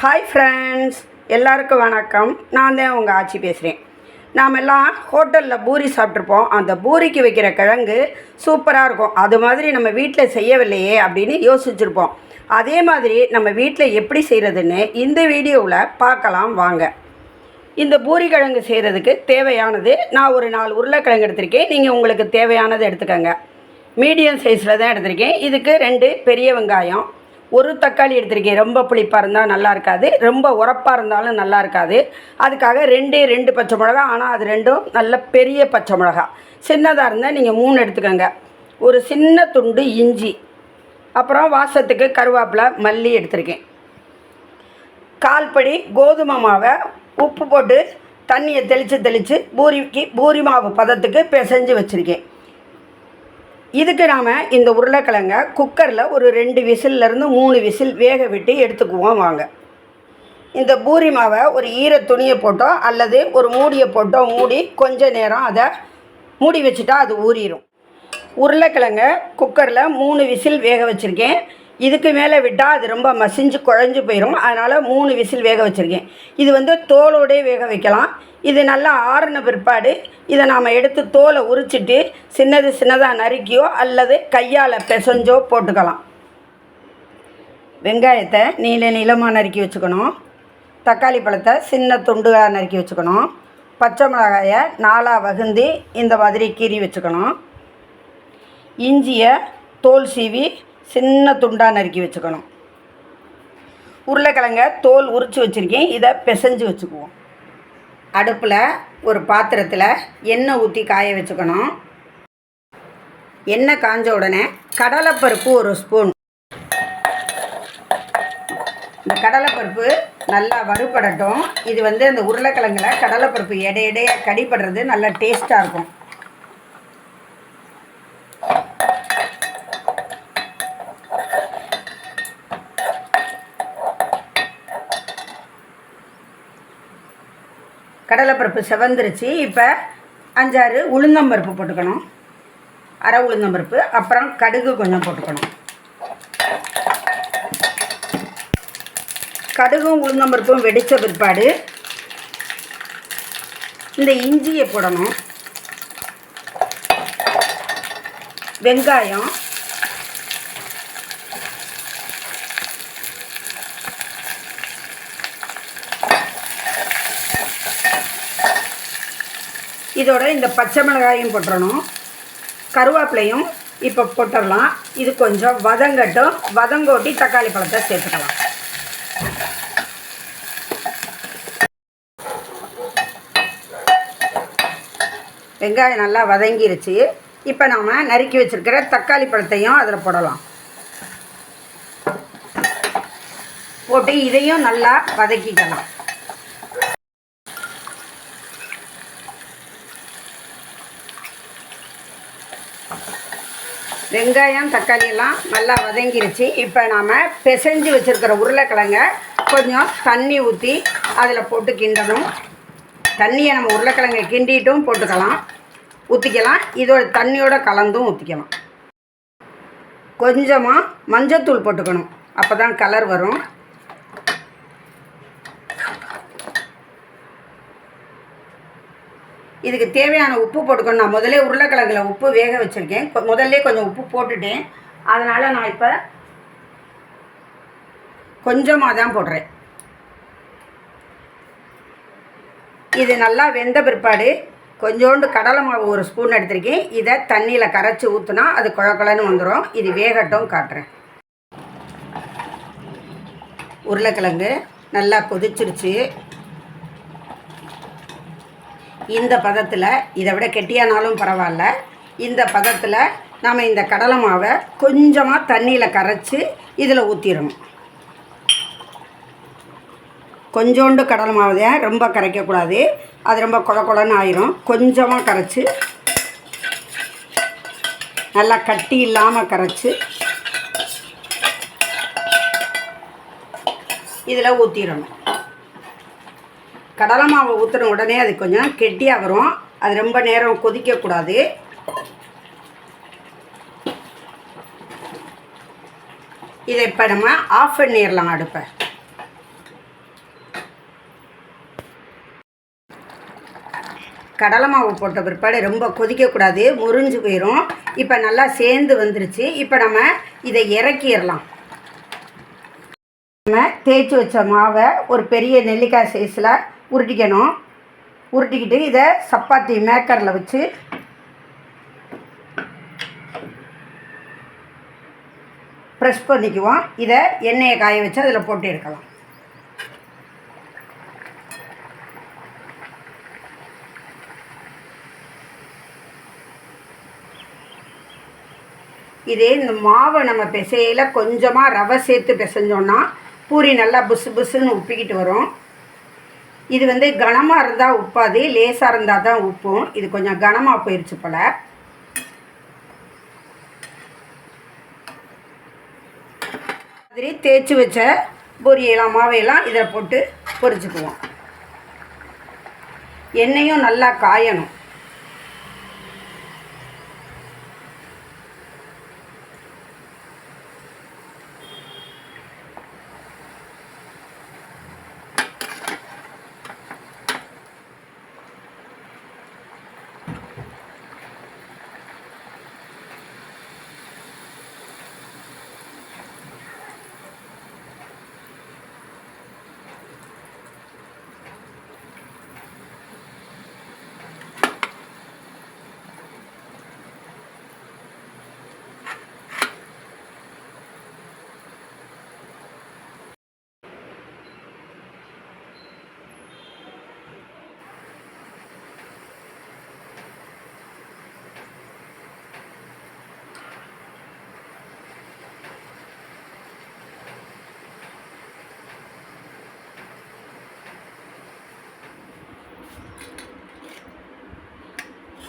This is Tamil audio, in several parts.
ஹாய் ஃப்ரெண்ட்ஸ் எல்லாருக்கும் வணக்கம். நான் தான் உங்கள் ஆட்சி பேசுகிறேன் நாம் எல்லாம் ஹோட்டலில் பூரி சாப்பிட்ருப்போம் அந்த பூரிக்கு வைக்கிற கிழங்கு சூப்பராக இருக்கும். அது மாதிரி நம்ம வீட்டில் செய்யவில்லையே அப்படின்னு யோசிச்சிருப்போம். அதே மாதிரி நம்ம வீட்டில் எப்படி செய்கிறதுன்னு இந்த வீடியோவில் பார்க்கலாம் வாங்க. இந்த பூரி கிழங்கு செய்கிறதுக்கு தேவையானது நான் ஒரு நாலு உருளைக்கிழங்கு எடுத்திருக்கேன். நீங்கள் உங்களுக்கு தேவையானது எடுத்துக்கோங்க. மீடியம் சைஸில் தான் எடுத்திருக்கேன். இதுக்கு ரெண்டு பெரிய வெங்காயம். ஒரு தக்காளி எடுத்திருக்கேன். ரொம்ப புளிப்பாக இருந்தால் நல்லா இருக்காது. ரொம்ப உரப்பாக இருந்தாலும் நல்லா இருக்காது. அதுக்காக ரெண்டே ரெண்டு பச்சை மிளகா. ஆனால் அது ரெண்டும் நல்ல பெரிய பச்சை மிளகா. சின்னதாக இருந்தால் நீங்கள் மூணு எடுத்துக்கோங்க. ஒரு சின்ன துண்டு இஞ்சி. அப்புறம் வாசத்துக்கு கருவேப்பிலை மல்லி எடுத்திருக்கேன். கால்படி கோதுமை மாவை உப்பு போட்டு தண்ணியை தெளித்து தெளித்து பூரிக்கு பூரி மாவு பதத்துக்கு பிசைஞ்சு வச்சுருக்கேன். இதுக்கு நாம் இந்த உருளைக்கிழங்க குக்கரில் ஒரு ரெண்டு விசில்லேருந்து மூணு விசில் வேக விட்டு எடுத்துக்குவோம் வாங்க. இந்த பூரி மாவை ஒரு ஈர துணியை போட்டோ அல்லது ஒரு மூடியை போட்டோ மூடி கொஞ்ச நேரம் அதை மூடி வச்சுட்டா அது ஊறிடும் உருளைக்கிழங்க குக்கரில் மூணு விசில் வேக வச்சுருக்கேன். இதுக்கு மேலே விட்டால் அது ரொம்ப மசிஞ்சு குழஞ்சு போயிடும் அதனால் மூணு விசில் வேக வச்சுருக்கேன். இது வந்து தோலோடே வேக வைக்கலாம். இது நல்லா ஆறுன பிற்பாடு இதை நாம் எடுத்து தோலை உரிச்சிட்டு சின்னது சின்னதாக நறுக்கியோ அல்லது கையால் பிசைஞ்சோ போட்டுக்கலாம். வெங்காயத்தை நீள நீளமாக நறுக்கி வச்சுக்கணும். தக்காளி பழத்தை சின்ன துண்டுகளாக நறுக்கி வச்சுக்கணும். பச்சை மிளகாயை நாலாக வகுந்து இந்த மாதிரி கீறி வச்சுக்கணும். இஞ்சியை தோல் சீவி சின்ன துண்டாக நறுக்கி வச்சுக்கணும். உருளைக்கிழங்க தோல் உரித்து வச்சுருக்கேன். இதை பிசைஞ்சு வச்சுக்குவோம். அடுப்பில் ஒரு பாத்திரத்தில் எண்ணெய் ஊற்றி காய வச்சுக்கணும். எண்ணெய் காஞ்ச உடனே கடலைப்பருப்பு ஒரு ஸ்பூன். இந்த கடலைப்பருப்பு நல்லா வறுபடட்டும். இது வந்து அந்த உருளைக்கிழங்குல கடலைப்பருப்பு எடை எடையாக கடிப்படுறது நல்லா டேஸ்ட்டாக இருக்கும். கடலைப்பருப்பு செவந்துருச்சு. இப்போ அஞ்சாறு உளுந்தம்பருப்பு போட்டுக்கணும். அரை உளுந்தம்பருப்பு அப்புறம் கடுகு கொஞ்சம் போட்டுக்கணும். கடுகும் உளுந்தம்பருப்பும் வெடித்த பிற்பாடு இந்த இஞ்சியை போடணும். வெங்காயம் இதோட இந்த பச்சை மிளகாயும் போட்டுறணும் கருவேப்பிலையும் இப்போ போட்டுடலாம் இது கொஞ்சம் வதங்கட்டும். வதங்கோட்டி தக்காளி பழத்தை சேர்த்துக்கலாம். வெங்காயம் நல்லா வதங்கிருச்சு. இப்போ நாம் நறுக்கி வச்சுருக்கிற தக்காளி பழத்தையும் அதில் போடலாம். போட்டு இதையும் நல்லா வதக்கிக்கலாம். வெங்காயம் தக்காளி எல்லாம் நல்லா வதங்கிருச்சு. இப்போ நாம் பிசைஞ்சு வச்சுருக்கிற உருளைக்கிழங்கை கொஞ்சம் தண்ணி ஊற்றி அதில் போட்டு கிண்டணும். தண்ணியை நம்ம உருளைக்கிழங்கை கிண்டிட்டும் போட்டுக்கலாம். ஊற்றிக்கலாம் இதோட தண்ணியோட கலந்தும் ஊற்றிக்கலாம் கொஞ்சமாக மஞ்சத்தூள் போட்டுக்கணும். அப்போ தான் கலர் வரும். இதுக்கு தேவையான உப்பு போட்டுக்கணும். நான் முதல்ல உருளைக்கிழங்குல உப்பு வேக வச்சுருக்கேன். கொ- முதல்ல கொஞ்சம் உப்பு போட்டுட்டேன். அதனால் நான் இப்போ கொஞ்சமாக தான் போடுறேன். இது நல்லா வெந்த பிற்பாடு கொஞ்சோண்டு கடலை மாவு ஒரு ஸ்பூன் எடுத்திருக்கேன். இதை தண்ணியில் கரைச்சி ஊற்றுனா அது குழக்கலன்னு வந்துடும் இது வேகட்டும் காட்டுறேன். உருளைக்கிழங்கு நல்லா கொதிச்சிருச்சு. இந்த பதத்தில் இதை விட கெட்டியானாலும் பரவாயில்ல. இந்த பதத்தில் நாம் இந்த கடலை மாவை கொஞ்சமாக தண்ணியில் கரைச்சி இதில் ஊற்றிடணும் கொஞ்சோண்டு கடலை மாவு தான் ரொம்ப கரைக்கக்கூடாது அது ரொம்ப குழ குழன்னு ஆயிரும். கொஞ்சமாக கரைச்சி நல்லா கட்டி இல்லாமல் கரைச்சி இதில் ஊற்றிடணும் கடலை மாவை ஊற்றின உடனே அது கொஞ்சம் கெட்டியாக வரும். அது ரொம்ப நேரம் கொதிக்கக்கூடாது இதை இப்போ நம்ம ஆஃப் பண்ணிடலாம் அடுப்பை கடலை மாவு போட்ட பிற்பாடு ரொம்ப கொதிக்கக்கூடாது முறிஞ்சு போயிடும் இப்போ நல்லா சேர்ந்து வந்துருச்சு. இப்போ நம்ம இதை இறக்கிடலாம். நம்ம தேய்ச்சி வச்ச மாவை ஒரு பெரிய நெல்லிக்காய் சைஸில் உருட்டிக்கணும். உருட்டிக்கிட்டு இதை சப்பாத்தி மேக்கரில் வச்சு ப்ரெஷ் பண்ணிக்குவோம். இதை எண்ணெயை காய வச்சு அதில் போட்டு எடுக்கலாம். இதே இந்த மாவை நம்ம பிசையில் கொஞ்சமாக ரவை சேர்த்து பிசைஞ்சோன்னா பூரி நல்லா புசு புசுன்னு உப்பிக்கிட்டு வரும். இது வந்து கனமாக இருந்தால் உப்பாது லேசாக இருந்தால் தான் உப்பும். இது கொஞ்சம் கனமாக போயிடுச்சு போல். மாதிரி தேய்ச்சி வச்ச பொரியெல்லாம் மாவையெல்லாம் இதில் போட்டு பொரிச்சுக்குவோம். எண்ணெயும் நல்லா காயணும்.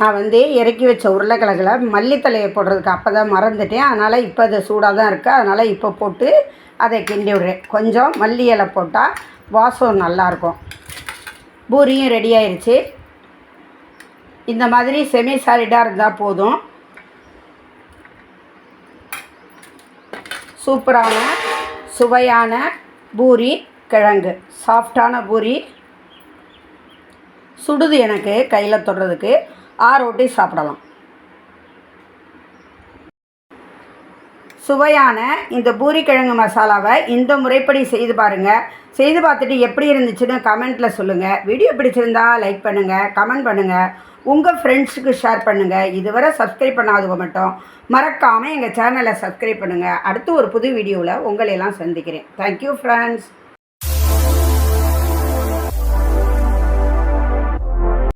நான் வந்து இறக்கி வச்ச உருளைக்கிழங்குல மல்லித்தலையை போடுறதுக்கு அப்போ தான் மறந்துட்டேன். அதனால் இப்போ அது சூடாக தான் இருக்குது அதனால் இப்போ போட்டு அதை கிண்டி விடுறேன். கொஞ்சம் மல்லி இலை போட்டால் வாசம் நல்லாயிருக்கும். பூரியும் ரெடி ஆயிடுச்சு இந்த மாதிரி செமி சாலிடாக இருந்தால் போதும். சூப்பரான சுவையான பூரி கிழங்கு. சாஃப்டான பூரி. சுடுது எனக்கு கையில் தொடுறதுக்கு. ஆரோட்டி சாப்பிடலாம். சுவையான இந்த பூரிக்கிழங்கு மசாலாவை இந்த முறைப்படி செய்து பாருங்கள் செய்து பார்த்துட்டு எப்படி இருந்துச்சுன்னு கமெண்ட்டில் சொல்லுங்கள் வீடியோ பிடிச்சிருந்தா லைக் பண்ணுங்கள் கமெண்ட் பண்ணுங்கள் உங்கள் ஃப்ரெண்ட்ஸுக்கு ஷேர் பண்ணுங்கள் இதுவரை சப்ஸ்கிரைப் பண்ணாதவங்க மட்டும் மறக்காமல் எங்கள் சேனலை சப்ஸ்கிரைப் பண்ணுங்கள் அடுத்து ஒரு புது வீடியோவில் உங்களையெல்லாம் சந்திக்கிறேன். Thank you friends